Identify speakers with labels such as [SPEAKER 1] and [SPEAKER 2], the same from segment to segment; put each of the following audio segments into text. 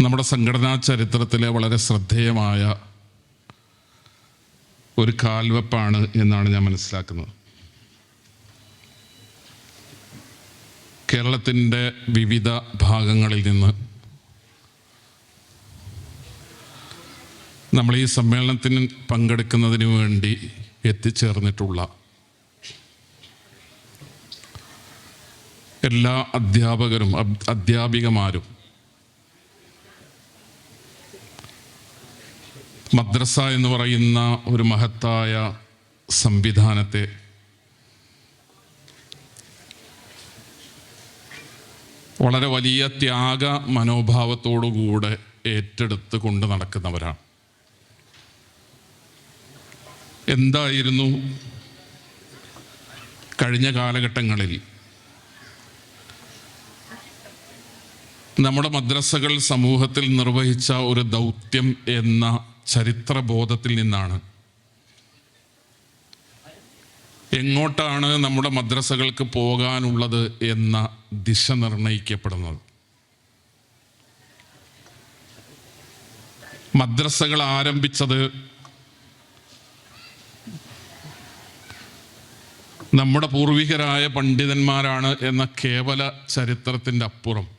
[SPEAKER 1] നമ്മുടെ സംഘടനാ ചരിത്രത്തിലെ വളരെ ശ്രദ്ധേയമായ ഒരു കാൽവെപ്പാണ് എന്നാണ് ഞാൻ മനസ്സിലാക്കുന്നത്. കേരളത്തിന്റെ വിവിധ ഭാഗങ്ങളിൽ നിന്ന് നമ്മൾ ഈ സമ്മേളനത്തിന് പങ്കെടുക്കുന്നതിന് വേണ്ടി എത്തിച്ചേർന്നിട്ടുള്ള എല്ലാ അധ്യാപകരും അധ്യാപികമാരും മദ്രസ എന്ന് പറയുന്ന ഒരു മഹത്തായ സംവിധാനത്തെ വളരെ വലിയ ത്യാഗ മനോഭാവത്തോടുകൂടെ ഏറ്റെടുത്ത് കൊണ്ട് നടക്കുന്നവരാണ്. എന്തായിരുന്നു കഴിഞ്ഞ കാലഘട്ടങ്ങളിൽ നമ്മുടെ മദ്രസകൾ സമൂഹത്തിൽ നിർവഹിച്ച ഒരു ദൗത്യം എന്ന ചരിത്രബോധത്തിൽ നിന്നാണ്. എങ്ങോട്ടാണ് നമ്മുടെ മദ്രസകൾക്ക് പോകാനുള്ളത് എന്ന ദിശ നിർണയിക്കപ്പെടുന്നത്? മദ്രസകൾ ആരംഭിച്ചത് നമ്മുടെ പൂർവികരായ പണ്ഡിതന്മാരാണ് എന്ന കേവല ചരിത്രത്തിന്റെ അപ്പുറം.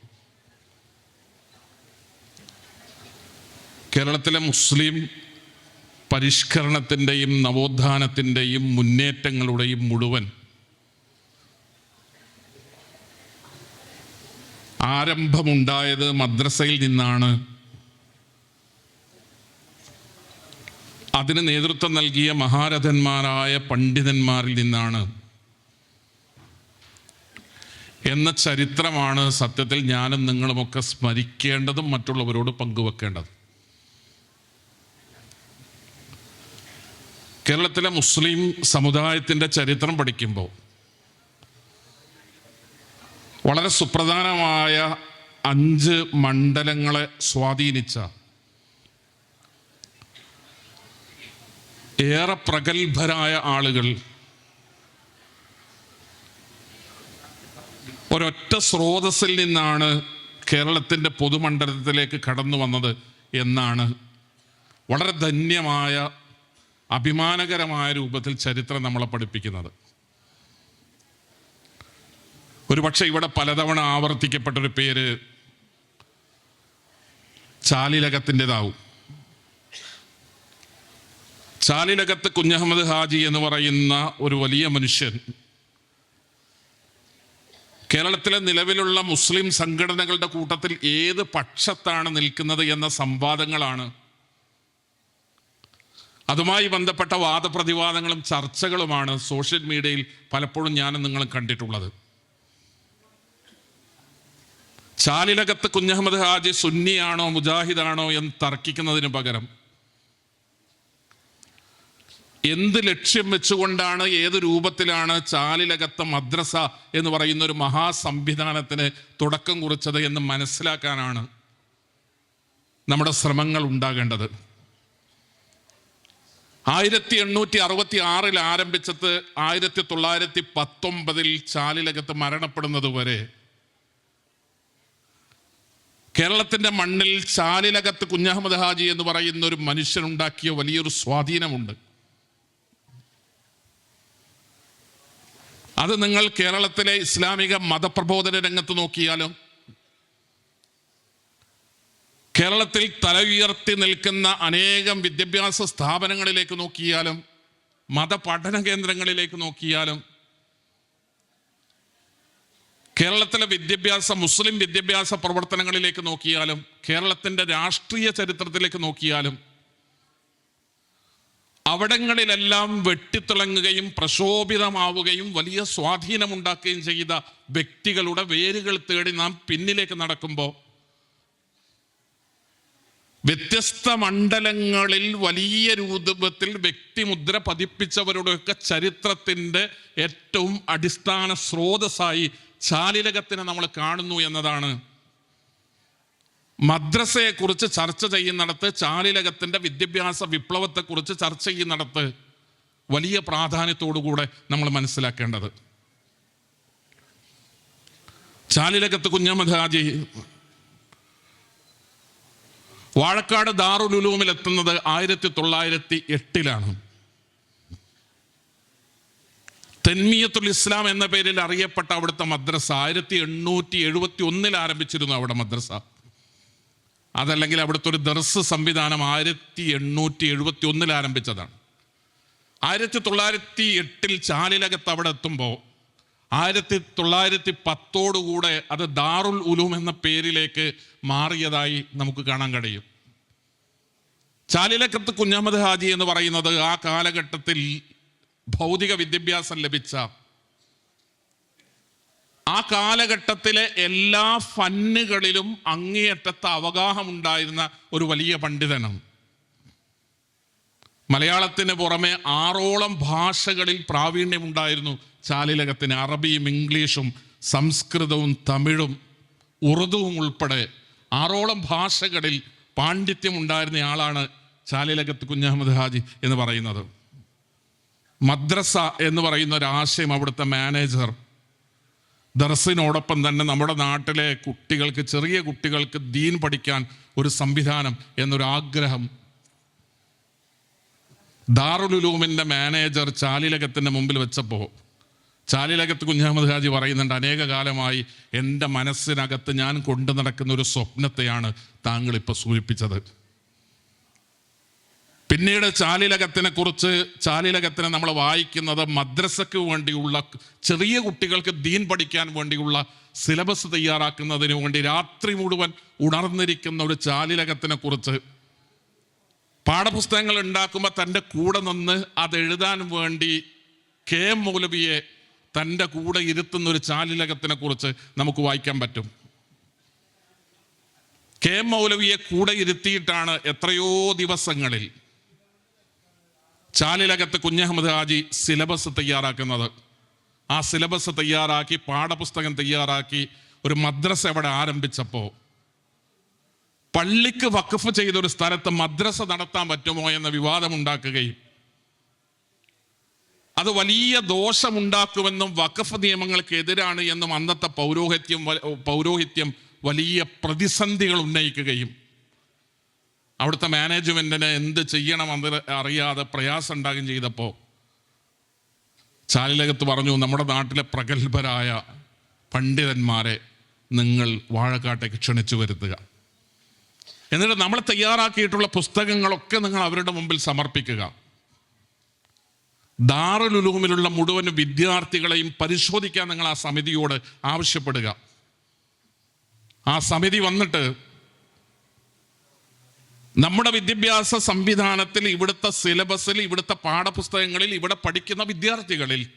[SPEAKER 1] കേരളത്തിലെ മുസ്ലിം പരിഷ്കരണത്തിന്റെയും നവോത്ഥാനത്തിന്റെയും മുന്നേറ്റങ്ങളുടെയും മുഴുവൻ ആരംഭമുണ്ടായത് മദ്രസയിൽ നിന്നാണ്. അതിന് നേതൃത്വം നൽകിയ മഹാരഥന്മാരായ പണ്ഡിതന്മാരിൽ നിന്നാണ്. എന്ന ചരിത്രമാണ് സത്യത്തിൽ ഞാനും നിങ്ങളുമൊക്കെ സ്മരിക്കേണ്ടതും മറ്റുള്ളവരോട് പങ്കുവെക്കേണ്ടതും. കേരളത്തിലെ മുസ്ലിം സമുദായത്തിന്റെ ചരിത്രം പഠിക്കുമ്പോൾ വളരെ സുപ്രധാനമായ അഞ്ച് മണ്ഡലങ്ങളെ സ്വാധീനിച്ച ഏറെ പ്രഗത്ഭരായ ആളുകൾ ഒരൊറ്റ സ്രോതസ്സിൽ നിന്നാണ് കേരളത്തിന്റെ പൊതുമണ്ഡലത്തിലേക്ക് കടന്നു വന്നത് എന്നാണ് വളരെ ധന്യമായ അഭിമാനകരമായ രൂപത്തിൽ ചരിത്രം നമ്മളെ പഠിപ്പിക്കുന്നത്. ഒരുപക്ഷെ ഇവിടെ പലതവണ ആവർത്തിക്കപ്പെട്ടൊരു പേര് ചാലിലകത്തിന്റെതാവും. ചാലിലകത്ത് കുഞ്ഞഹമ്മദ് ഹാജി എന്ന് പറയുന്ന ഒരു വലിയ മനുഷ്യൻ കേരളത്തിലെ നിലവിലുള്ള മുസ്ലിം സംഘടനകളുടെ കൂട്ടത്തിൽ ഏത് പക്ഷത്താണ് നിൽക്കുന്നത് എന്ന സംവാദങ്ങളാണ് അതുമായി ബന്ധപ്പെട്ട വാദപ്രതിവാദങ്ങളും ചർച്ചകളുമാണ് സോഷ്യൽ മീഡിയയിൽ പലപ്പോഴും ഞാനും നിങ്ങളും കണ്ടിട്ടുള്ളത്. ചാലിലകത്ത് കുഞ്ഞഹമ്മദ് ഹാജി സുന്നിയാണോ മുജാഹിദാണോ എന്ന് തർക്കിക്കുന്നതിന് പകരം എന്ത് ലക്ഷ്യം വെച്ചുകൊണ്ടാണ് ഏത് രൂപത്തിലാണ് ചാലിലകത്ത് മദ്രസ എന്ന് പറയുന്ന ഒരു മഹാസംവിധാനത്തിന് തുടക്കം കുറിച്ചത് എന്ന് മനസ്സിലാക്കാനാണ് നമ്മുടെ ശ്രമങ്ങൾ ഉണ്ടാകേണ്ടത്. ആയിരത്തി എണ്ണൂറ്റി അറുപത്തി ആറിൽ ആരംഭിച്ചത് ആയിരത്തി തൊള്ളായിരത്തി പത്തൊമ്പതിൽ ചാലിലകത്ത് മരണപ്പെടുന്നത് വരെ. കേരളത്തിന്റെ മണ്ണിൽ ചാലിലകത്ത് കുഞ്ഞഹമ്മദ് ഹാജി എന്ന് പറയുന്ന ഒരു മനുഷ്യനുണ്ടാക്കിയ വലിയൊരു സ്വാധീനമുണ്ട്. അത് നിങ്ങൾ കേരളത്തിലെ ഇസ്ലാമിക മതപ്രബോധന രംഗത്ത് നോക്കിയാലും? കേരളത്തിൽ തല ഉയർത്തി നിൽക്കുന്ന അനേകം വിദ്യാഭ്യാസ സ്ഥാപനങ്ങളിലേക്ക് നോക്കിയാലും മതപഠന കേന്ദ്രങ്ങളിലേക്ക് നോക്കിയാലും കേരളത്തിലെ വിദ്യാഭ്യാസ മുസ്ലിം വിദ്യാഭ്യാസ പ്രവർത്തനങ്ങളിലേക്ക് നോക്കിയാലും കേരളത്തിന്റെ രാഷ്ട്രീയ ചരിത്രത്തിലേക്ക് നോക്കിയാലും അവിടങ്ങളിലെല്ലാം വെട്ടിത്തിളങ്ങുകയും പ്രക്ഷോഭിതമാവുകയും വലിയ സ്വാധീനമുണ്ടാക്കുകയും ചെയ്ത വ്യക്തികളുടെ വേരുകൾ തേടി നാം പിന്നിലേക്ക് നടക്കുമ്പോൾ വ്യത്യസ്ത മണ്ഡലങ്ങളിൽ വലിയ രൂപത്തിൽ വ്യക്തിമുദ്ര പതിപ്പിച്ചവരുടെയൊക്കെ ചരിത്രത്തിന്റെ ഏറ്റവും അടിസ്ഥാന സ്രോതസ്സായി ചാലിലകത്തിനെ നമ്മൾ കാണുന്നു എന്നതാണ്. മദ്രസയെക്കുറിച്ച് ചർച്ച ചെയ്യുന്നിടത്ത് ചാലിലകത്തിന്റെ വിദ്യാഭ്യാസ വിപ്ലവത്തെക്കുറിച്ച് ചർച്ച ചെയ്യുന്നിടത്ത് വലിയ പ്രാധാന്യത്തോടുകൂടെ നമ്മൾ മനസ്സിലാക്കേണ്ടത്. ചാലിലകത്ത് കുഞ്ഞമ്മദ് ഹാജി വാഴക്കാട് ദാറുൽ ഉലൂമിൽ എത്തുന്നത് ആയിരത്തി തൊള്ളായിരത്തി എട്ടിലാണ് തെന്മിയത്തുൽ ഇസ്ലാം എന്ന പേരിൽ അറിയപ്പെട്ട അവിടുത്തെ മദ്രസ ആയിരത്തി എണ്ണൂറ്റി എഴുപത്തി ഒന്നിൽ ആരംഭിച്ചിരുന്നു അവിടെ മദ്രസ. അതല്ലെങ്കിൽ അവിടുത്തെ ഒരു ദർസ് സംവിധാനം ആയിരത്തി എണ്ണൂറ്റി എഴുപത്തി ഒന്നിൽ ആരംഭിച്ചതാണ്. ആയിരത്തി തൊള്ളായിരത്തി എട്ടിൽ ചാലിലകത്ത് അവിടെ എത്തുമ്പോൾ ആയിരത്തി തൊള്ളായിരത്തി പത്തോടുകൂടെ അത് ദാറുൽ ഉലൂം എന്ന പേരിലേക്ക് മാറിയതായി നമുക്ക് കാണാൻ കഴിയും. ചാലിലക്കത്ത് കുഞ്ഞഹമ്മദ് ഹാജി എന്ന് പറയുന്നത് ആ കാലഘട്ടത്തിൽ ഭൗതിക വിദ്യാഭ്യാസം ലഭിച്ച ആ കാലഘട്ടത്തിലെ എല്ലാ ഫന്നുകളിലും അങ്ങേയറ്റത്തെ അവഗാഹമുണ്ടായിരുന്ന ഒരു വലിയ പണ്ഡിതനാണ്. മലയാളത്തിന് പുറമെ ആറോളം ഭാഷകളിൽ പ്രാവീണ്യമുണ്ടായിരുന്നു ചാലിലകത്തിന് അറബിയും ഇംഗ്ലീഷും സംസ്കൃതവും തമിഴും ഉറുദുവും ഉൾപ്പെടെ ആറോളം ഭാഷകളിൽ പാണ്ഡിത്യം ഉണ്ടായിരുന്ന ആളാണ് ചാലിലകത്ത് കുഞ്ഞഹമ്മദ് ഹാജി എന്ന് പറയുന്നത്. മദ്രസ എന്ന് പറയുന്ന ഒരു ആശയം അവിടുത്തെ മാനേജർ ദർസിനോടൊപ്പം തന്നെ നമ്മുടെ നാട്ടിലെ കുട്ടികൾക്ക് ചെറിയ കുട്ടികൾക്ക് ദീൻ പഠിക്കാൻ ഒരു സംവിധാനം എന്നൊരാഗ്രഹം ദാറുലുലൂമിന്റെ മാനേജർ ചാലിലകത്തിന്റെ മുമ്പിൽ വെച്ചപ്പോൾ ചാലിലകത്ത് കുഞ്ഞഹമ്മദ് ഹാജി പറയുന്നുണ്ട് അനേക കാലമായി എന്റെ മനസ്സിനകത്ത് ഞാൻ കൊണ്ടു നടക്കുന്ന ഒരു സ്വപ്നത്തെയാണ് താങ്കൾ ഇപ്പോൾ സൂചിപ്പിച്ചത്. പിന്നീട് ചാലിലകത്തിനെ കുറിച്ച് ചാലിലകത്തിനെ നമ്മൾ വായിക്കുന്നത് മദ്രസയ്ക്ക് വേണ്ടിയുള്ള ചെറിയ കുട്ടികൾക്ക് ദീൻ പഠിക്കാൻ വേണ്ടിയുള്ള സിലബസ് തയ്യാറാക്കുന്നതിന് വേണ്ടി രാത്രി മുഴുവൻ ഉണർന്നിരിക്കുന്ന ഒരു ചാലിലകത്തിനെ കുറിച്ച് പാഠപുസ്തകങ്ങൾ ഉണ്ടാക്കുമ്പോൾ തന്റെ കൂടെ നിന്ന് അത് എഴുതാൻ വേണ്ടി കെ എം മൗലവിയെ തന്റെ കൂടെ ഇരുത്തുന്ന ഒരു ചാലിലകത്തിനെ കുറിച്ച് നമുക്ക് വായിക്കാൻ പറ്റും. കെ എം മൗലവിയെ കൂടെ ഇരുത്തിയിട്ടാണ് എത്രയോ ദിവസങ്ങളിൽ ചാലിലകത്ത് കുഞ്ഞഹമ്മദ് ഹാജി സിലബസ് തയ്യാറാക്കുന്നത്. ആ സിലബസ് തയ്യാറാക്കി പാഠപുസ്തകം തയ്യാറാക്കി ഒരു മദ്രസ അവിടെ ആരംഭിച്ചപ്പോൾ പള്ളിക്ക് വഖഫ് ചെയ്ത ഒരു സ്ഥലത്ത് മദ്രസ നടത്താൻ പറ്റുമോ എന്ന വിവാദമുണ്ടാക്കുകയും അത് വലിയ ദോഷമുണ്ടാക്കുമെന്നും വഖഫ് നിയമങ്ങൾക്ക് എതിരാണ് എന്നും അന്നത്തെ പൗരോഹിത്യം പൗരോഹിത്യം വലിയ പ്രതിസന്ധികൾ ഉന്നയിക്കുകയും അവിടുത്തെ മാനേജ്മെന്റിന് എന്ത് ചെയ്യണമെന്ന് അറിയാതെ പ്രയാസം ഉണ്ടാകുകയും ചെയ്തപ്പോൾ ചാലിലകത്ത് പറഞ്ഞു നമ്മുടെ നാട്ടിലെ പ്രഗത്ഭരായ പണ്ഡിതന്മാരെ നിങ്ങൾ വാഴക്കാട്ടേക്ക് ക്ഷണിച്ചു വരുത്തുക. എന്നിട്ട് നമ്മൾ തയ്യാറാക്കിയിട്ടുള്ള പുസ്തകങ്ങളൊക്കെ നിങ്ങൾ അവരുടെ മുമ്പിൽ സമർപ്പിക്കുക. ദാറുലുലൂമിലുള്ള മുഴുവൻ വിദ്യാർത്ഥികളെയും പരിശോധിക്കാൻ നിങ്ങൾ ആ സമിതിയോട് ആവശ്യപ്പെടുക. ആ സമിതി വന്നിട്ട് നമ്മുടെ വിദ്യാഭ്യാസ സംവിധാനത്തിൽ ഇവിടുത്തെ സിലബസിൽ ഇവിടുത്തെ പാഠപുസ്തകങ്ങളിൽ ഇവിടെ പഠിക്കുന്ന വിദ്യാർത്ഥികളിൽ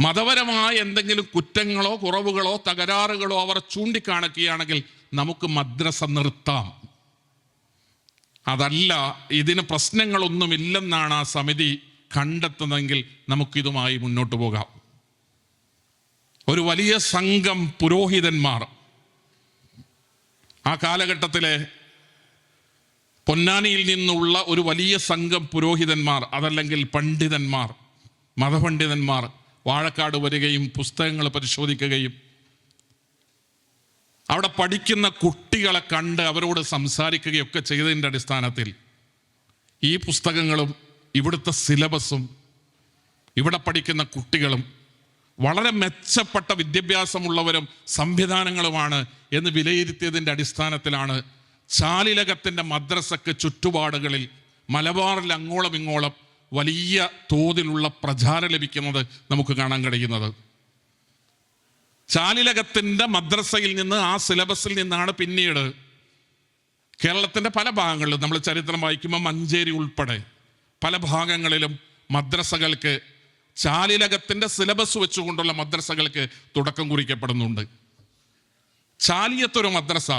[SPEAKER 1] മതപരമായ എന്തെങ്കിലും കുറ്റങ്ങളോ കുറവുകളോ തകരാറുകളോ അവർ ചൂണ്ടിക്കാണിക്കുകയാണെങ്കിൽ നമുക്ക് മദ്രസ നിർത്താം. അതല്ല ഇതിന് പ്രശ്നങ്ങളൊന്നുമില്ലെന്നാണ് ആ സമിതി കണ്ടെത്തുന്നതെങ്കിൽ നമുക്കിതുമായി മുന്നോട്ട് പോകാം. ഒരു വലിയ സംഘം പുരോഹിതന്മാർ ആ കാലഘട്ടത്തിലെ പൊന്നാനിയിൽ നിന്നുള്ള ഒരു വലിയ സംഘം പുരോഹിതന്മാർ അതല്ലെങ്കിൽ പണ്ഡിതന്മാർ മതപണ്ഡിതന്മാർ വാഴക്കാട് വരികയും പുസ്തകങ്ങൾ പരിശോധിക്കുകയും അവിടെ പഠിക്കുന്ന കുട്ടികളെ കണ്ട് അവരോട് സംസാരിക്കുകയൊക്കെ ചെയ്തതിന്റെ അടിസ്ഥാനത്തിൽ ഈ പുസ്തകങ്ങളും ഇവിടുത്തെ സിലബസും ഇവിടെ പഠിക്കുന്ന കുട്ടികളും വളരെ മെച്ചപ്പെട്ട വിദ്യാഭ്യാസമുള്ളവരും സംവിധാനങ്ങളുമാണ് എന്ന് വിലയിരുത്തിയതിന്റെ അടിസ്ഥാനത്തിലാണ് ചാലിലകത്തിന്റെ മദ്രസക്ക് ചുറ്റുപാടുകളിൽ മലബാറിൽ അങ്ങോളം ഇങ്ങോളം വലിയ തോതിലുള്ള പ്രചാരം ലഭിക്കുന്നത് നമുക്ക് കാണാൻ കഴിയുന്നത്. ചാലിലകത്തിന്റെ മദ്രസയിൽ നിന്ന് ആ സിലബസിൽ നിന്നാണ് പിന്നീട് കേരളത്തിന്റെ പല ഭാഗങ്ങളിലും നമ്മൾ ചരിത്രം വായിക്കുമ്പോൾ മഞ്ചേരി ഉൾപ്പെടെ പല ഭാഗങ്ങളിലും മദ്രസകൾക്ക് ചാലിലകത്തിന്റെ സിലബസ് വെച്ചുകൊണ്ടുള്ള മദ്രസകൾക്ക് തുടക്കം കുറിക്കപ്പെടുന്നുണ്ട്. ചാലിയത്തൊരു മദ്രസ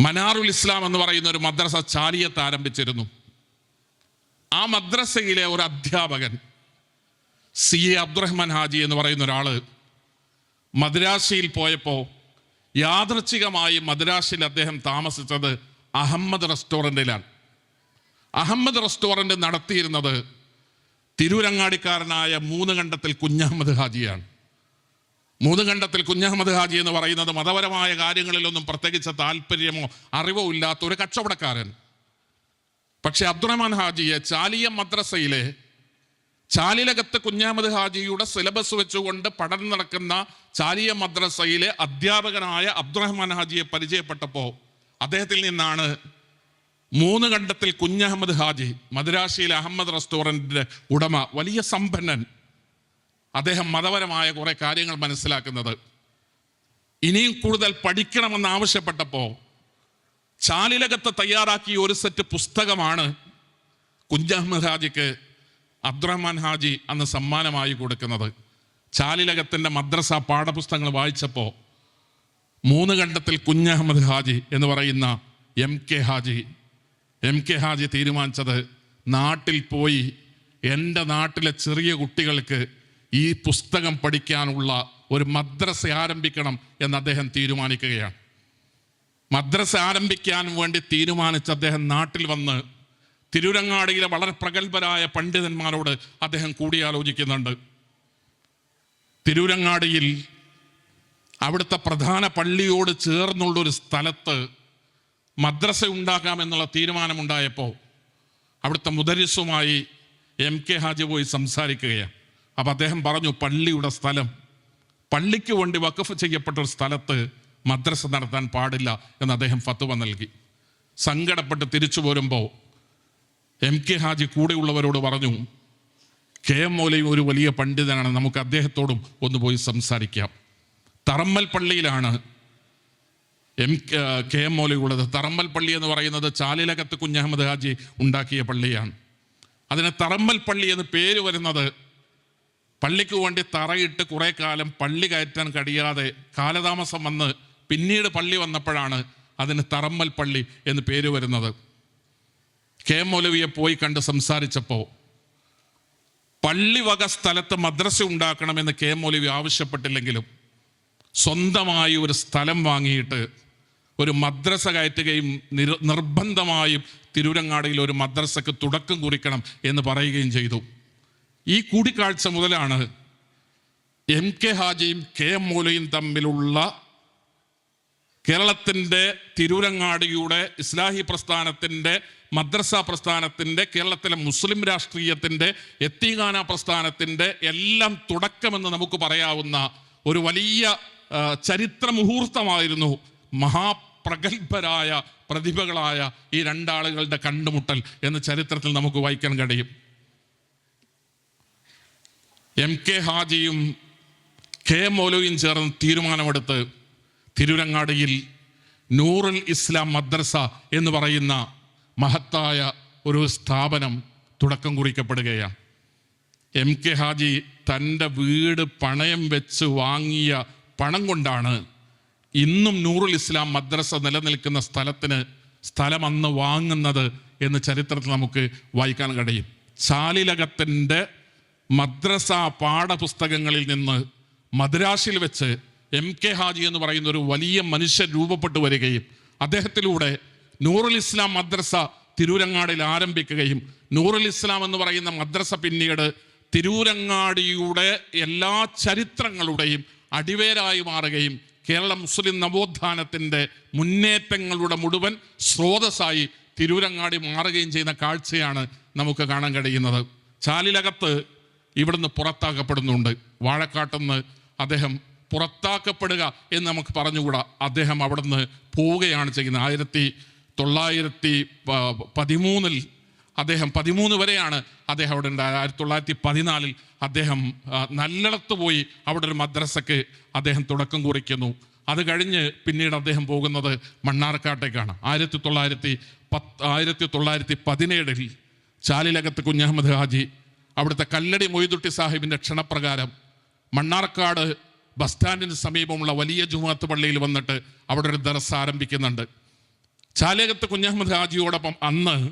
[SPEAKER 1] മനാറുൽ ഇസ്ലാം എന്ന് പറയുന്ന ഒരു മദ്രസ ചാലിയത്ത് ആരംഭിച്ചിരുന്നു. ആ മദ്രസയിലെ ഒരു അധ്യാപകൻ സി എ അബ്ദുറഹ്മാൻ ഹാജി എന്ന് പറയുന്ന ഒരാൾ മദ്രാശിയിൽ പോയപ്പോൾ യാദൃച്ഛികമായി മദ്രാശിയിൽ അദ്ദേഹം താമസിച്ചത് അഹമ്മദ് റെസ്റ്റോറന്റിലാണ് അഹമ്മദ് റെസ്റ്റോറന്റ് നടത്തിയിരുന്നത് തിരൂരങ്ങാടിക്കാരനായ മൂന്ന് കണ്ടത്തിൽ കുഞ്ഞഹമ്മദ് ഹാജിയാണ്. മൂന്ന് കണ്ടത്തിൽ കുഞ്ഞഹമ്മദ് ഹാജി എന്ന് പറയുന്നത് മതപരമായ കാര്യങ്ങളിലൊന്നും പ്രത്യേകിച്ച താല്പര്യമോ അറിവോ ഇല്ലാത്ത ഒരു കച്ചവടക്കാരൻ. പക്ഷെ അബ്ദുറഹ്മാൻ ഹാജിയെ ചാലിയ മദ്രസയിലെ ചാലിലകത്ത് കുഞ്ഞഹമ്മദ് ഹാജിയുടെ സിലബസ് വെച്ചുകൊണ്ട് പഠനം നടക്കുന്ന ചാലിയ മദ്രസയിലെ അധ്യാപകനായ അബ്ദുറഹ്മാൻ ഹാജിയെ പരിചയപ്പെട്ടപ്പോൾ അദ്ദേഹത്തിൽ നിന്നാണ് മൂന്ന് കണ്ടത്തിൽ കുഞ്ഞഹമ്മദ് ഹാജി മദുരാശിയിലെ അഹമ്മദ് റെസ്റ്റോറന്റിന്റെ ഉടമ വലിയ സമ്പന്നൻ. അദ്ദേഹം മതപരമായ കുറെ കാര്യങ്ങൾ മനസ്സിലാക്കുന്നത്. ഇനിയും കൂടുതൽ പഠിക്കണമെന്ന് ആവശ്യപ്പെട്ടപ്പോൾ ചാലിലകത്ത് തയ്യാറാക്കിയ ഒരു സെറ്റ് പുസ്തകമാണ് കുഞ്ചഹമ്മദ് ഹാജിക്ക് അബ്ദുറഹ്മാൻ ഹാജി അന്ന് സമ്മാനമായി കൊടുക്കുന്നത്. ചാലിലകത്തിന്റെ മദ്രസ പാഠപുസ്തകങ്ങൾ വായിച്ചപ്പോൾ മൂന്ന് ഖണ്ഡത്തിൽ കുഞ്ഞഹമ്മദ് ഹാജി എന്ന് പറയുന്ന M K Haji. M K Haji തീരുമാനിച്ചത് നാട്ടിൽ പോയി എന്റെ നാട്ടിലെ ചെറിയ കുട്ടികൾക്ക് ഈ പുസ്തകം പഠിക്കാനുള്ള ഒരു മദ്രസ ആരംഭിക്കണം എന്ന് അദ്ദേഹം തീരുമാനിക്കുകയാണ്. മദ്രസ ആരംഭിക്കാൻ വേണ്ടി തീരുമാനിച്ച അദ്ദേഹം നാട്ടിൽ വന്ന് തിരുരങ്ങാടിയിലെ വളരെ പ്രഗത്ഭരായ പണ്ഡിതന്മാരോട് അദ്ദേഹം കൂടിയാലോചിക്കുന്നുണ്ട്. തിരുരങ്ങാടിയിൽ അവിടുത്തെ പ്രധാന പള്ളിയോട് ചേർന്നുള്ള ഒരു സ്ഥലത്ത് മദ്രസ ഉണ്ടാക്കാം എന്നുള്ള തീരുമാനമുണ്ടായപ്പോൾ അവിടുത്തെ മുദരിസുമായി എം കെ ഹാജി പോയി സംസാരിക്കുകയാണ്. അപ്പം അദ്ദേഹം പറഞ്ഞു പള്ളിയുടെ സ്ഥലം. പള്ളിക്ക് വേണ്ടി വഖഫ് ചെയ്യപ്പെട്ട ഒരു സ്ഥലത്ത് മദ്രസ നടത്താൻ പാടില്ല എന്ന് അദ്ദേഹം ഫത്തുവ നൽകി. സങ്കടപ്പെട്ട് തിരിച്ചു പോരുമ്പോൾ എം കെ ഹാജി കൂടെയുള്ളവരോട് പറഞ്ഞു കെ എം മോലയും ഒരു വലിയ പണ്ഡിതനാണ്. നമുക്ക് അദ്ദേഹത്തോടും ഒന്ന് പോയി സംസാരിക്കാം. തറമ്മൽ പള്ളിയിലാണ് എം കെ എം മോലയുള്ളത് തറമ്മൽ പള്ളി എന്ന് പറയുന്നത് ചാലിലകത്ത് കുഞ്ഞഹമ്മദ് ഹാജി ഉണ്ടാക്കിയ പള്ളിയാണ്. അതിന് തറമ്മൽ പള്ളി എന്ന് പേര് വരുന്നത് പള്ളിക്ക് വേണ്ടി തറയിട്ട് കുറെ കാലം പള്ളി കയറ്റാൻ കഴിയാതെ കാലതാമസം വന്ന് പിന്നീട് പള്ളി വന്നപ്പോഴാണ് അതിന് തറമ്മൽ പള്ളി എന്ന് പേര് വരുന്നത്. കെ മൗലവിയെ പോയി കണ്ട് സംസാരിച്ചപ്പോൾ പള്ളി വക സ്ഥലത്ത് മദ്രസ ഉണ്ടാക്കണമെന്ന് കെ മൗലവി ആവശ്യപ്പെട്ടില്ലെങ്കിലും സ്വന്തമായി ഒരു സ്ഥലം വാങ്ങിയിട്ട് ഒരു മദ്രസ കയറ്റുകയും നിർ- നിർബന്ധമായും തിരൂരങ്ങാടിയിൽ ഒരു മദ്രസക്ക് തുടക്കം കുറിക്കണം എന്ന് പറയുകയും ചെയ്തു. ഈ കൂടിക്കാഴ്ച മുതലാണ് എം കെ ഹാജിയും കെ എം മൂലയും തമ്മിലുള്ള കേരളത്തിന്റെ തിരൂരങ്ങാടിയുടെ ഇസ്ലാഹി പ്രസ്ഥാനത്തിന്റെ മദ്രസ പ്രസ്ഥാനത്തിന്റെ കേരളത്തിലെ മുസ്ലിം രാഷ്ട്രീയത്തിന്റെ എത്തിഗാന പ്രസ്ഥാനത്തിന്റെ എല്ലാം തുടക്കമെന്ന് നമുക്ക് പറയാവുന്ന ഒരു വലിയ ചരിത്ര മുഹൂർത്തമായിരുന്നു മഹാപ്രഗത്ഭരായ പ്രതിഭകളായ ഈ രണ്ടാളുകളുടെ കണ്ടുമുട്ടൽ എന്ന് ചരിത്രത്തിൽ നമുക്ക് വായിക്കാൻ കഴിയും. എം കെ ഹാജിയും കെ മൗലവിയും ചേർന്ന് തീരുമാനമെടുത്ത് തിരുരങ്ങാടിയിൽ നൂറുൽ ഇസ്ലാം മദ്രസ എന്ന് പറയുന്ന മഹത്തായ ഒരു സ്ഥാപനം തുടക്കം കുറിക്കപ്പെടുകയാണ്. എം കെ ഹാജി തന്റെ വീട് പണയം വെച്ച് വാങ്ങിയ പണം കൊണ്ടാണ് ഇന്നും നൂറുൽ ഇസ്ലാം മദ്രസ നിലനിൽക്കുന്ന സ്ഥലത്തിന് സ്ഥലം അന്ന് വാങ്ങുന്നത് എന്ന് ചരിത്രത്തിൽ നമുക്ക് വായിക്കാൻ കഴിയും. ചാലിലകത്തിന്റെ മദ്രസ പാഠപുസ്തകങ്ങളിൽ നിന്ന് മദ്രാസിൽ വെച്ച് എം കെ ഹാജി എന്ന് പറയുന്ന ഒരു വലിയ മനുഷ്യൻ രൂപപ്പെട്ടു വരികയും അദ്ദേഹത്തിലൂടെ നൂറുൽ ഇസ്ലാം മദ്രസ തിരൂരങ്ങാടിൽ ആരംഭിക്കുകയും നൂറുൽ ഇസ്ലാം എന്ന് പറയുന്ന മദ്രസ പിന്നീട് തിരൂരങ്ങാടിയുടെ എല്ലാ ചരിത്രങ്ങളുടെയും അടിവേരായി മാറുകയും കേരള മുസ്ലിം നവോത്ഥാനത്തിന്റെ മുന്നേറ്റങ്ങളുടെ മുഴുവൻ സ്രോതസ്സായി തിരൂരങ്ങാടി മാറുകയും ചെയ്യുന്ന കാഴ്ചയാണ് നമുക്ക് കാണാൻ കഴിയുന്നത്. ചാലിലകത്ത് ഇവിടുന്ന് പുറത്താക്കപ്പെടുന്നുണ്ട്. വാഴക്കാട്ടുനിന്ന് അദ്ദേഹം പുറത്താക്കപ്പെടുക എന്ന് നമുക്ക് പറഞ്ഞുകൂടാ. അദ്ദേഹം അവിടുന്ന് പോവുകയാണ് ചെയ്യുന്നത്. ആയിരത്തി തൊള്ളായിരത്തി പതിമൂന്നിൽ അദ്ദേഹം പതിമൂന്ന് വരെയാണ് അദ്ദേഹം അവിടെ ഉണ്ടായത്. ആയിരത്തി തൊള്ളായിരത്തി പതിനാലിൽ അദ്ദേഹം നല്ലിടത്ത് പോയി അവിടെ ഒരു മദ്രസക്ക് അദ്ദേഹം തുടക്കം കുറിക്കുന്നു. അത് കഴിഞ്ഞ് പിന്നീട് അദ്ദേഹം പോകുന്നത് മണ്ണാർക്കാട്ടേക്കാണ്. ആയിരത്തി തൊള്ളായിരത്തി പത്ത് ആയിരത്തി തൊള്ളായിരത്തി പതിനേഴിൽ ചാലിലകത്ത് കുഞ്ഞഹമ്മദ് ഹാജി അവിടുത്തെ കല്ലടി മൊയ്തുട്ടി സാഹിബിന്റെ ക്ഷണപ്രകാരം മണ്ണാർക്കാട് ബസ് സ്റ്റാൻഡിന് സമീപമുള്ള വലിയ ജുമാത്ത് പള്ളിയിൽ വന്നിട്ട് അവിടെ ഒരു ദർസ് ആരംഭിക്കുന്നുണ്ട്. ചാലകത്ത് കുഞ്ഞഹമ്മദ് ഹാജിയോടൊപ്പം അന്ന്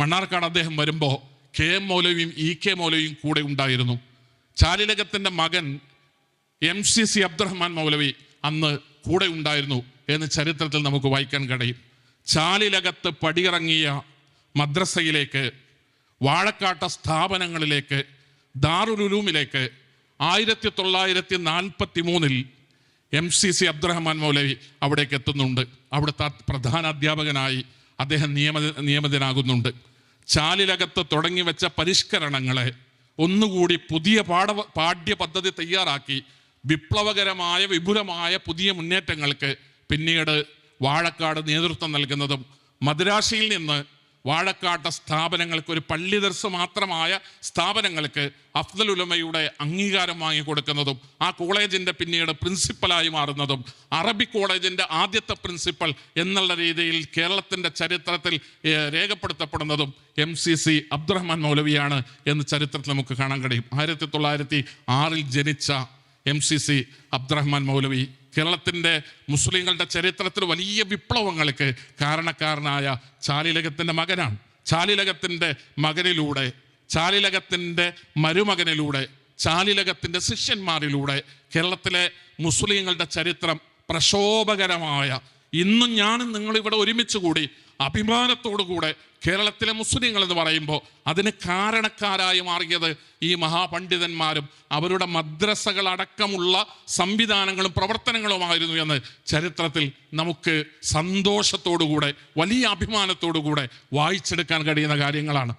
[SPEAKER 1] മണ്ണാർക്കാട് അദ്ദേഹം വരുമ്പോൾ കെ എം മൗലവിയും ഇ കെ മൗലവിയും കൂടെ ഉണ്ടായിരുന്നു. ചാലിലകത്തിന്റെ മകൻ M C C Abdurahman Maulavi അന്ന് കൂടെ ഉണ്ടായിരുന്നു എന്ന് ചരിത്രത്തിൽ നമുക്ക് വായിക്കാൻ കഴിയും. ചാലിലകത്ത് പടിയിറങ്ങിയ മദ്രസയിലേക്ക് വാഴക്കാട്ട സ്ഥാപനങ്ങളിലേക്ക് ദാറുലുലൂമിലേക്ക് ആയിരത്തി തൊള്ളായിരത്തി നാൽപ്പത്തി മൂന്നിൽ M C C Abdurahman Maulavi അവിടേക്ക് എത്തുന്നുണ്ട്. അവിടുത്തെ പ്രധാന അധ്യാപകനായി അദ്ദേഹം നിയമ നിയമിതനാകുന്നുണ്ട് ചാലിലകത്ത് തുടങ്ങി വെച്ച പരിഷ്കരണങ്ങളെ ഒന്നുകൂടി പുതിയ പാഠ പാഠ്യ പദ്ധതി തയ്യാറാക്കി വിപ്ലവകരമായ വിപുലമായ പുതിയ മുന്നേറ്റങ്ങൾക്ക് പിന്നീട് വാഴക്കാട് നേതൃത്വം നൽകുന്നതും മദ്രാശിയിൽ നിന്ന് വാഴക്കാട്ട സ്ഥാപനങ്ങൾക്ക് ഒരു പള്ളി ദർസ് മാത്രമായ സ്ഥാപനങ്ങൾക്ക് അഫ്ദൽ ഉലമയുടെ അംഗീകാരം വാങ്ങിക്കൊടുക്കുന്നതും ആ കോളേജിന്റെ പിന്നീട് പ്രിൻസിപ്പലായി മാറുന്നതും അറബി കോളേജിന്റെ ആദ്യത്തെ പ്രിൻസിപ്പൽ എന്നുള്ള രീതിയിൽ കേരളത്തിന്റെ ചരിത്രത്തിൽ രേഖപ്പെടുത്തപ്പെടുന്നതും എം സി സി അബ്ദുറഹ്മാൻ മൗലവിയാണ് എന്ന് ചരിത്രത്തിൽ നമുക്ക് കാണാൻ കഴിയും. ആയിരത്തി തൊള്ളായിരത്തി ആറിൽ ജനിച്ച M C C Abdurahman Maulavi കേരളത്തിന്റെ മുസ്ലിങ്ങളുടെ ചരിത്രത്തിൽ വലിയ വിപ്ലവങ്ങൾക്ക് കാരണക്കാരനായ ചാലിലകത്തിന്റെ മകനാണ്. ചാലിലകത്തിന്റെ മകനിലൂടെ ചാലിലകത്തിന്റെ മരുമകനിലൂടെ ചാലിലകത്തിന്റെ ശിഷ്യന്മാരിലൂടെ കേരളത്തിലെ മുസ്ലിങ്ങളുടെ ചരിത്രം പ്രക്ഷോഭകരമായ. ഇന്നും ഞാനും നിങ്ങളിവിടെ ഒരുമിച്ച് കൂടി അഭിമാനത്തോടുകൂടെ കേരളത്തിലെ മുസ്ലിങ്ങൾ എന്ന് പറയുമ്പോൾ അതിന് കാരണക്കാരായി മാറിയത് ഈ മഹാപണ്ഡിതന്മാരും അവരുടെ മദ്രസകൾ അടക്കമുള്ള സംവിധാനങ്ങളും പ്രവർത്തനങ്ങളുമായിരുന്നു എന്ന് ചരിത്രത്തിൽ നമുക്ക് സന്തോഷത്തോടുകൂടെ വലിയ അഭിമാനത്തോടുകൂടെ വായിച്ചെടുക്കാൻ കഴിയുന്ന കാര്യങ്ങളാണ്.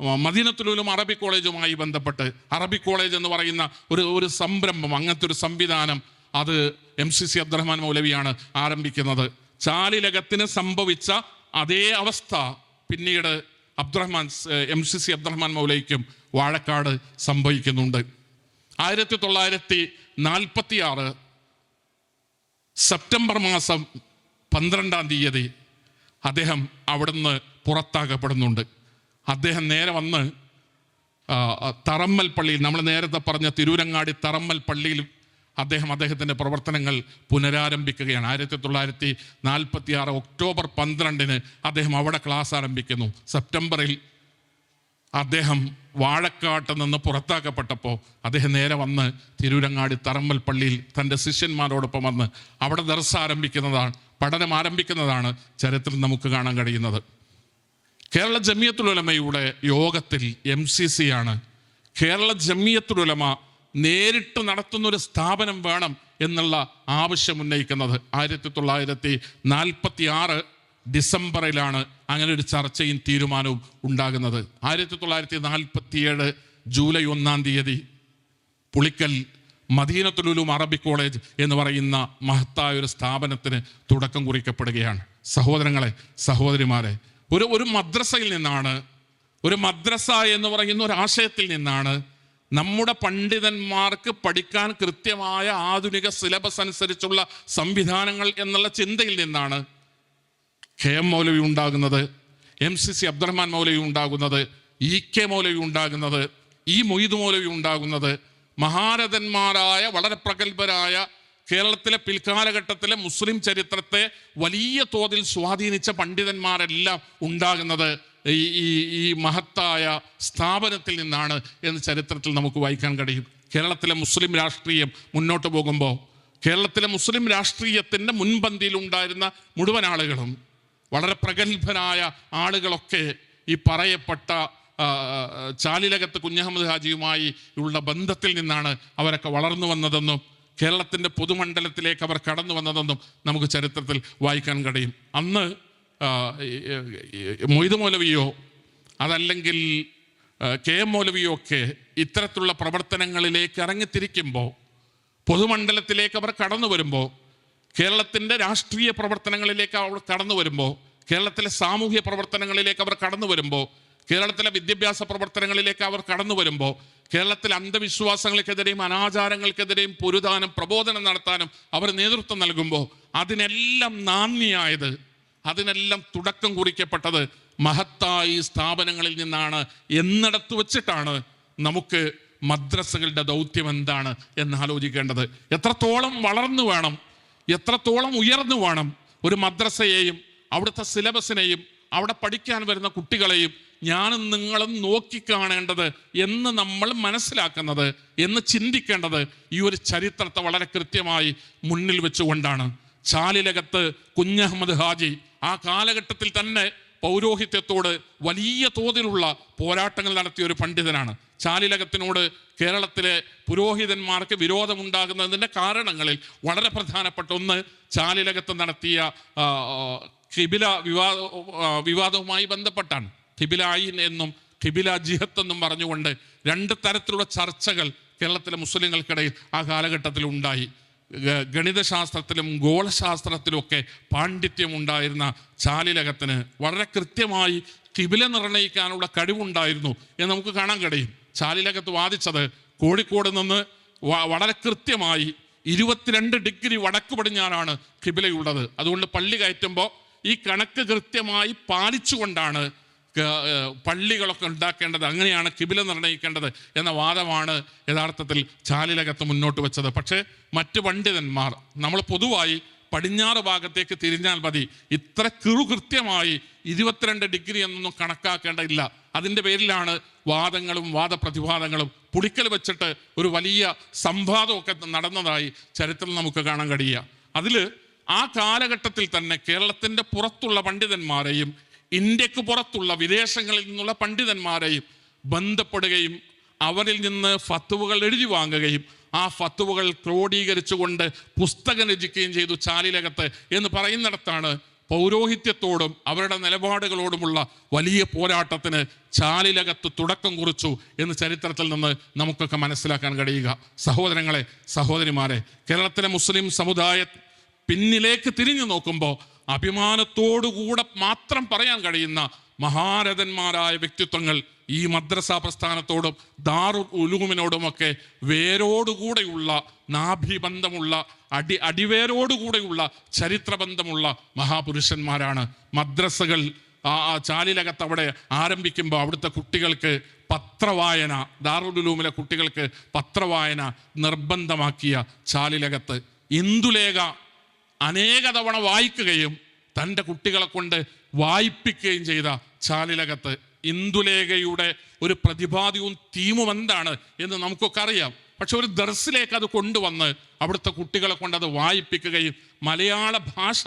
[SPEAKER 1] മദീനത്തുലൂലും മദീനത്തുലും അറബി കോളേജുമായി ബന്ധപ്പെട്ട് അറബി കോളേജ് എന്ന് പറയുന്ന ഒരു ഒരു സംരംഭം അങ്ങനത്തെ ഒരു സംവിധാനം അത് എം സി സി അബ്ദുറഹ്മാൻ മൗലവിയാണ് ആരംഭിക്കുന്നത്. ചാലിലകത്തിന് സംഭവിച്ച അതേ അവസ്ഥ പിന്നീട് Abdurahman M C C Abdurahman മൗലയ്ക്കും Vazhakkad സംഭവിക്കുന്നുണ്ട്. ആയിരത്തി തൊള്ളായിരത്തി നാൽപ്പത്തി ആറ് സെപ്റ്റംബർ മാസം പന്ത്രണ്ടാം തീയതി അദ്ദേഹം അവിടുന്ന് പുറത്താക്കപ്പെടുന്നുണ്ട്. അദ്ദേഹം നേരെ വന്ന് തറമ്മൽ പള്ളിയിൽ നമ്മൾ നേരത്തെ പറഞ്ഞ തിരൂരങ്ങാടി തറമ്മൽ പള്ളിയിൽ അദ്ദേഹം അദ്ദേഹത്തിന്റെ പ്രവർത്തനങ്ങൾ പുനരാരംഭിക്കുകയാണ്. ആയിരത്തി തൊള്ളായിരത്തി നാൽപ്പത്തി ആറ് ഒക്ടോബർ പന്ത്രണ്ടിന് അദ്ദേഹം അവിടെ ക്ലാസ് ആരംഭിക്കുന്നു. സെപ്റ്റംബറിൽ അദ്ദേഹം വാഴക്കാട്ട് നിന്ന് പുറത്താക്കപ്പെട്ടപ്പോൾ അദ്ദേഹം നേരെ വന്ന് തിരൂരങ്ങാടി തറമ്മൽ പള്ളിയിൽ തന്റെ ശിഷ്യന്മാരോടൊപ്പം വന്ന് അവിടെ ദർസ് ആരംഭിക്കുന്നതാണ് പഠനം ആരംഭിക്കുന്നതാണ് ചരിത്രം നമുക്ക് കാണാൻ കഴിയുന്നത്. കേരള ജമിയത്തുലമയുടെ യോഗത്തിൽ എം സി സി ആണ്. കേരള ജമിയത്തുലമ നേരിട്ട് നടത്തുന്ന ഒരു സ്ഥാപനം വേണം എന്നുള്ള ആവശ്യം ഉന്നയിക്കുന്നത്. ആയിരത്തി തൊള്ളായിരത്തി നാൽപ്പത്തി ആറ് ഡിസംബറിലാണ് അങ്ങനെ ഒരു ചർച്ചയും തീരുമാനവും ഉണ്ടാകുന്നത്. ആയിരത്തി തൊള്ളായിരത്തി നാൽപ്പത്തിയേഴ് ജൂലൈ ഒന്നാം തീയതി പുളിക്കൽ മദീനത്തുലുലും അറബി കോളേജ് എന്ന് പറയുന്ന മഹത്തായ ഒരു സ്ഥാപനത്തിന് തുടക്കം കുറിക്കപ്പെടുകയാണ്. സഹോദരങ്ങളെ സഹോദരിമാരെ ഒരു ഒരു മദ്രസയിൽ നിന്നാണ് ഒരു മദ്രസ എന്ന് പറയുന്ന ഒരു ആശയത്തിൽ നിന്നാണ് നമ്മുടെ പണ്ഡിതന്മാർക്ക് പഠിക്കാൻ കൃത്യമായ ആധുനിക സിലബസ് അനുസരിച്ചുള്ള സംവിധാനങ്ങൾ എന്നുള്ള ചിന്തയിൽ നിന്നാണ് കെ എം മൗലവി ഉണ്ടാകുന്നത് M C C Abdurahman Maulavi ഉണ്ടാകുന്നത് ഇ കെ മൗലവി ഉണ്ടാകുന്നത് ഈ മൊയ്ദ് മൗലവി ഉണ്ടാകുന്നത്. മഹാരഥന്മാരായ വളരെ പ്രഗത്ഭരായ കേരളത്തിലെ പിൽക്കാലഘട്ടത്തിലെ മുസ്ലിം ചരിത്രത്തെ വലിയ തോതിൽ സ്വാധീനിച്ച പണ്ഡിതന്മാരെല്ലാം ഉണ്ടാകുന്നത് ഈ ഈ മഹത്തായ സ്ഥാപനത്തിൽ നിന്നാണ് എന്ന് ചരിത്രത്തിൽ നമുക്ക് വായിക്കാൻ കഴിയും. കേരളത്തിലെ മുസ്ലിം രാഷ്ട്രീയം മുന്നോട്ട് പോകുമ്പോൾ കേരളത്തിലെ മുസ്ലിം രാഷ്ട്രീയത്തിന്റെ മുൻപന്തിയിൽ ഉണ്ടായിരുന്ന മുഴുവൻ ആളുകളും വളരെ പ്രഗത്ഭരായ ആളുകളൊക്കെ ഈ പറയപ്പെട്ട ചാലിലകത്ത് കുഞ്ഞഹമ്മദ് ഹാജിയുമായി ഉള്ള ബന്ധത്തിൽ നിന്നാണ് അവരൊക്കെ വളർന്നു വന്നതെന്നും കേരളത്തിന്റെ പൊതുമണ്ഡലത്തിലേക്ക് അവർ കടന്നു വന്നതെന്നും നമുക്ക് ചരിത്രത്തിൽ വായിക്കാൻ കഴിയും. അന്ന് മൊയ്ത് മൗലവിയോ അതല്ലെങ്കിൽ കെ എം മൗലവിയോ ഒക്കെ ഇത്തരത്തിലുള്ള പ്രവർത്തനങ്ങളിലേക്ക് ഇറങ്ങിത്തിരിക്കുമ്പോൾ പൊതുമണ്ഡലത്തിലേക്ക് അവർ കടന്നു വരുമ്പോൾ കേരളത്തിന്റെ രാഷ്ട്രീയ പ്രവർത്തനങ്ങളിലേക്ക് അവർ കടന്നു വരുമ്പോൾ കേരളത്തിലെ സാമൂഹ്യ പ്രവർത്തനങ്ങളിലേക്ക് അവർ കടന്നു വരുമ്പോൾ കേരളത്തിലെ വിദ്യാഭ്യാസ പ്രവർത്തനങ്ങളിലേക്ക് അവർ കടന്നു വരുമ്പോൾ കേരളത്തിലെ അന്ധവിശ്വാസങ്ങൾക്കെതിരെയും അനാചാരങ്ങൾക്കെതിരെയും പൊരുതാനും പ്രബോധനം നടത്താനും അവർ നേതൃത്വം നൽകുമ്പോൾ അതിനെല്ലാം നാന്ദിയായത് അതിനെല്ലാം തുടക്കം കുറിക്കപ്പെട്ടത് മഹത്തായി സ്ഥാപനങ്ങളിൽ നിന്നാണ് എന്നിടത്ത് വച്ചിട്ടാണ് നമുക്ക് മദ്രസകളുടെ ദൗത്യം എന്താണ് എന്ന് ആലോചിക്കേണ്ടത്. എത്രത്തോളം വളർന്നു വേണം എത്രത്തോളം ഉയർന്നു വേണം ഒരു മദ്രസയെയും അവിടുത്തെ സിലബസിനെയും അവിടെ പഠിക്കാൻ വരുന്ന കുട്ടികളെയും ഞാനും നിങ്ങളും നോക്കിക്കാണേണ്ടത് എന്ന് നമ്മൾ മനസ്സിലാക്കുന്നത് എന്ന് ചിന്തിക്കേണ്ടത് ഈ ഒരു ചരിത്രത്തെ വളരെ കൃത്യമായി മുന്നിൽ വെച്ചുകൊണ്ടാണ്. ചാലിലകത്ത് കുഞ്ഞഹമ്മദ് ഹാജി ആ കാലഘട്ടത്തിൽ തന്നെ പൗരോഹിത്യത്തോട് വലിയ തോതിലുള്ള പോരാട്ടങ്ങൾ നടത്തിയ ഒരു പണ്ഡിതനാണ്. ചാലിലകത്തിനോട് കേരളത്തിലെ പുരോഹിതന്മാർക്ക് വിരോധമുണ്ടാകുന്നതിന്റെ കാരണങ്ങളിൽ വളരെ പ്രധാനപ്പെട്ട ഒന്ന് ചാലിലകത്ത് നടത്തിയ കിബില വിവാദ വിവാദവുമായി ബന്ധപ്പെട്ടാണ്. കിബിലായിൻ എന്നും ഖിബില ജിഹത്ത് എന്നും പറഞ്ഞുകൊണ്ട് രണ്ട് തരത്തിലുള്ള ചർച്ചകൾ കേരളത്തിലെ മുസ്ലിങ്ങൾക്കിടയിൽ ആ കാലഘട്ടത്തിൽ ഉണ്ടായി. ഗണിതശാസ്ത്രത്തിലും ഗോളശാസ്ത്രത്തിലുമൊക്കെ പാണ്ഡിത്യം ഉണ്ടായിരുന്ന ചാലിലകത്തിന് വളരെ കൃത്യമായി കിബില നിർണയിക്കാനുള്ള കഴിവുണ്ടായിരുന്നു എന്ന് നമുക്ക് കാണാൻ കഴിയും. ചാലിലകത്ത് വാദിച്ചത് കോഴിക്കോട് നിന്ന് വളരെ കൃത്യമായി ഇരുപത്തിരണ്ട് ഡിഗ്രി വടക്ക് പടിഞ്ഞാറാണ് കിബിലയുള്ളത് അതുകൊണ്ട് പള്ളി കയറ്റുമ്പോൾ ഈ കണക്ക് കൃത്യമായി പാലിച്ചുകൊണ്ടാണ് പള്ളികളൊക്കെ ഉണ്ടാക്കേണ്ടത് അങ്ങനെയാണ് കിബില നിർണയിക്കേണ്ടത് എന്ന വാദമാണ് യഥാർത്ഥത്തിൽ ചാലിലകത്ത് മുന്നോട്ട് വെച്ചത്. പക്ഷേ മറ്റ് പണ്ഡിതന്മാർ നമ്മൾ പൊതുവായി പടിഞ്ഞാറ് ഭാഗത്തേക്ക് തിരിഞ്ഞാൽ മതി. ഇത്ര കൃത്യമായി ഇരുപത്തിരണ്ട് ഡിഗ്രി എന്നൊന്നും കണക്കാക്കേണ്ടതില്ല. അതിന്റെ പേരിലാണ് വാദങ്ങളും വാദപ്രതിവാദങ്ങളും പുളിക്കൽ വെച്ചിട്ട് ഒരു വലിയ സംവാദമൊക്കെ നടന്നതായി ചരിത്രം നമുക്ക് കാണാൻ കഴിയുക. അതിൽ ആ കാലഘട്ടത്തിൽ തന്നെ കേരളത്തിന്റെ പുറത്തുള്ള പണ്ഡിതന്മാരെയും ഇന്ത്യയ്ക്ക് പുറത്തുള്ള വിദേശങ്ങളിൽ നിന്നുള്ള പണ്ഡിതന്മാരെയും ബന്ധപ്പെടുകയും അവരിൽ നിന്ന് ഫത്തുവകൾ എഴുതി വാങ്ങുകയും ആ ഫത്തുവകൾ ക്രോഡീകരിച്ചുകൊണ്ട് പുസ്തകം രചിക്കുകയും ചെയ്തു ചാലിലകത്ത് എന്ന് പറയുന്നിടത്താണ് പൗരോഹിത്യത്തോടും അവരുടെ നിലപാടുകളോടുമുള്ള വലിയ പോരാട്ടത്തിന് ചാലിലകത്ത് തുടക്കം കുറിച്ചു എന്ന് ചരിത്രത്തിൽ നിന്ന് നമുക്കൊക്കെ മനസ്സിലാക്കാൻ കഴിയുക. സഹോദരങ്ങളെ സഹോദരിമാരെ കേരളത്തിലെ മുസ്ലിം സമുദായ പിന്നിലേക്ക് തിരിഞ്ഞു നോക്കുമ്പോൾ അഭിമാനത്തോടുകൂടെ മാത്രം പറയാൻ കഴിയുന്ന മഹാരഥന്മാരായ വ്യക്തിത്വങ്ങൾ ഈ മദ്രസ പ്രസ്ഥാനത്തോടും ദാറു ഉലൂമിനോടുമൊക്കെ വേരോടുകൂടെയുള്ള നാഭിബന്ധമുള്ള അടി അടിവേരോടുകൂടെയുള്ള ചരിത്രബന്ധമുള്ള മഹാപുരുഷന്മാരാണ്. മദ്രസകൾ ആ ചാലിലകത്ത് അവിടെ ആരംഭിക്കുമ്പോൾ അവിടുത്തെ കുട്ടികൾക്ക് പത്രവായന ദാറുലുലൂമിലെ കുട്ടികൾക്ക് പത്രവായന നിർബന്ധമാക്കിയ ചാലിലകത്ത്. ഇന്ദുലേഖ അനേക തവണ വായിക്കുകയും തന്റെ കുട്ടികളെ കൊണ്ട് വായിപ്പിക്കുകയും ചെയ്ത ചാലിലകത്ത് ഇന്ദുലേഖയുടെ ഒരു പ്രതിപാദ്യവും തീമും എന്താണ് എന്ന് നമുക്കൊക്കെ അറിയാം. പക്ഷെ ഒരു ദർസിലേക്ക് അത് കൊണ്ടുവന്ന് അവിടുത്തെ കുട്ടികളെ കൊണ്ട് അത് വായിപ്പിക്കുകയും മലയാള ഭാഷ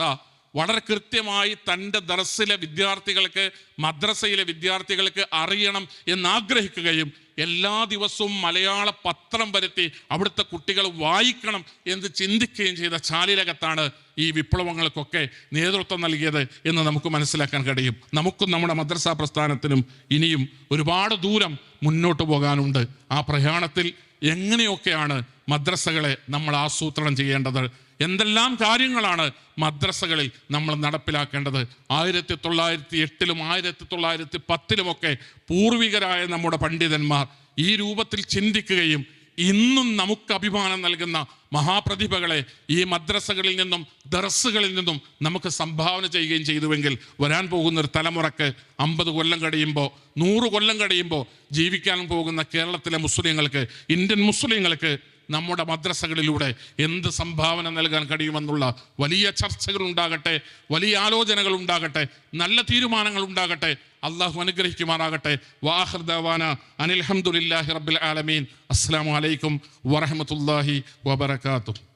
[SPEAKER 1] വളരെ കൃത്യമായി തന്റെ ദർസിലെ വിദ്യാർത്ഥികൾക്ക് മദ്രസയിലെ വിദ്യാർത്ഥികൾക്ക് അറിയണം എന്നാഗ്രഹിക്കുകയും എല്ലാ ദിവസവും മലയാള പത്രം വരുത്തി അവിടുത്തെ കുട്ടികൾ വായിക്കണം എന്ന് ചിന്തിക്കുകയും ചെയ്ത ചാലിലകത്താണ് ഈ വിപ്ലവങ്ങൾക്കൊക്കെ നേതൃത്വം നൽകിയത് എന്ന് നമുക്ക് മനസ്സിലാക്കാൻ കഴിയും. നമുക്കും നമ്മുടെ മദ്രസാ പ്രസ്ഥാനത്തിനും ഇനിയും ഒരുപാട് ദൂരം മുന്നോട്ട് പോകാനുണ്ട്. ആ പ്രയാണത്തിൽ എങ്ങനെയൊക്കെയാണ് മദ്രസകളെ നമ്മൾ ആസൂത്രണം ചെയ്യേണ്ടത്? എന്തെല്ലാം കാര്യങ്ങളാണ് മദ്രസകളിൽ നമ്മൾ നടപ്പിലാക്കേണ്ടത്? ആയിരത്തി തൊള്ളായിരത്തി എട്ടിലും ആയിരത്തി തൊള്ളായിരത്തി പത്തിലുമൊക്കെ പൂർവികരായ നമ്മുടെ പണ്ഡിതന്മാർ ഈ രൂപത്തിൽ ചിന്തിക്കുകയും ഇന്നും നമുക്ക് അഭിമാനം നൽകുന്ന മഹാപ്രതിഭകളെ ഈ മദ്രസകളിൽ നിന്നും ദർസുകളിൽ നിന്നും നമുക്ക് സംഭാവന ചെയ്യുകയും ചെയ്തുവെങ്കിൽ വരാൻ പോകുന്ന ഒരു തലമുറയ്ക്ക് അമ്പത് കൊല്ലം കഴിയുമ്പോൾ നൂറ് കൊല്ലം കഴിയുമ്പോൾ ജീവിക്കാൻ പോകുന്ന കേരളത്തിലെ മുസ്ലിങ്ങൾക്ക് ഇന്ത്യൻ മുസ്ലിങ്ങൾക്ക് നമ്മുടെ മദ്രസകളിലൂടെ എന്ത് സംഭാവന നൽകാൻ കഴിയുമെന്നുള്ള വലിയ ചർച്ചകൾ ഉണ്ടാകട്ടെ വലിയ ആലോചനകൾ ഉണ്ടാകട്ടെ നല്ല തീരുമാനങ്ങൾ ഉണ്ടാകട്ടെ അള്ളാഹു അനുഗ്രഹിക്കുമാറാകട്ടെ. വാഹർദാന അനിൽഹമുല്ലാഹി റബ്ബിൽ ആലമീൻ. അസ്സാം വലൈക്കും വറഹമത്തല്ലാഹി വബർക്കാത്തു